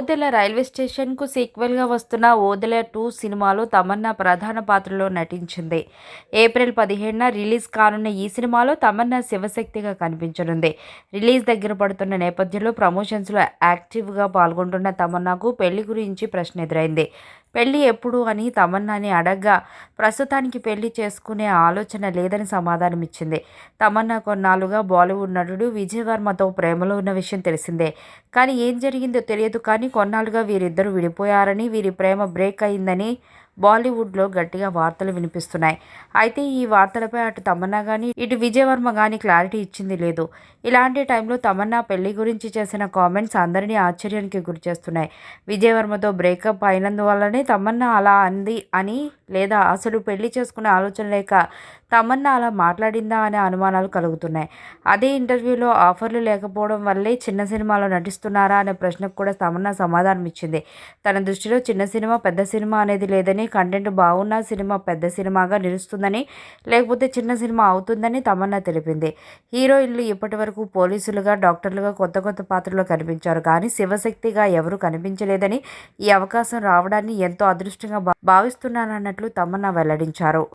Odela railway స్టేషన్కు సీక్వెల్గా వస్తున్న Odela two సినిమాలో తమన్నా ప్రధాన పాత్రలో నటించింది. ఏప్రిల్ పదిహేడున రిలీజ్ కానున్న ఈ సినిమాలో తమన్నా శివశక్తిగా కనిపించనుంది. రిలీజ్ దగ్గర పడుతున్న నేపథ్యంలో ప్రమోషన్స్లో యాక్టివ్గా పాల్గొంటున్న తమన్నాకు పెళ్ళి గురించి ప్రశ్న ఎదురైంది. పెళ్ళి ఎప్పుడు అని తమన్నాని అడగ్గా ప్రస్తుతానికి పెళ్ళి చేసుకునే ఆలోచన లేదని సమాధానమిచ్చింది తమన్నా కొన్నాళ్ళుగా బాలీవుడ్ నటుడు విజయ్ వర్మతో ప్రేమలో ఉన్న విషయం తెలిసిందే. కానీ ఏం జరిగిందో తెలియదు కానీ కొన్నాళ్ళుగా వీరిద్దరూ విడిపోయారని వీరి ప్రేమ బ్రేక్ అయిందని బాలీవుడ్లో గట్టిగా వార్తలు వినిపిస్తున్నాయి. అయితే ఈ వార్తలపై అటు తమన్నా కానీ ఇటు విజయవర్మ కానీ క్లారిటీ ఇచ్చింది లేదు. ఇలాంటి టైంలో తమన్నా పెళ్ళి గురించి చేసిన కామెంట్స్ అందరినీ ఆశ్చర్యానికి గురిచేస్తున్నాయి విజయవర్మతో బ్రేకప్ అయినందువల్లనే తమన్నా అలా అంది అని లేదా అసలు పెళ్ళి చేసుకునే ఆలోచన లేక తమన్నా అలా మాట్లాడిందా అనే అనుమానాలు కలుగుతున్నాయి. అదే ఇంటర్వ్యూలో ఆఫర్లు లేకపోవడం వల్లే చిన్న సినిమాలో నటిస్తున్నారా అనే ప్రశ్నకు కూడా తమన్నా సమాధానం ఇచ్చింది తన దృష్టిలో చిన్న సినిమా పెద్ద సినిమా అనేది లేదని కంటెంట్ బాగున్న సినిమా పెద్ద సినిమాగా నిలుస్తుందని లేకపోతే చిన్న సినిమా అవుతుందని తమన్నా తెలిపింది. హీరోయిన్లు ఇప్పటి వరకు పోలీసులుగా డాక్టర్లుగా కొత్త కొత్త పాత్రలో కనిపించారు. కానీ శివశక్తిగా ఎవరు కనిపించలేదని ఈ అవకాశం రావడాన్ని ఎంతో అదృష్టంగా భావిస్తున్నానన్నట్లు తమన్నా వెల్లడించారు.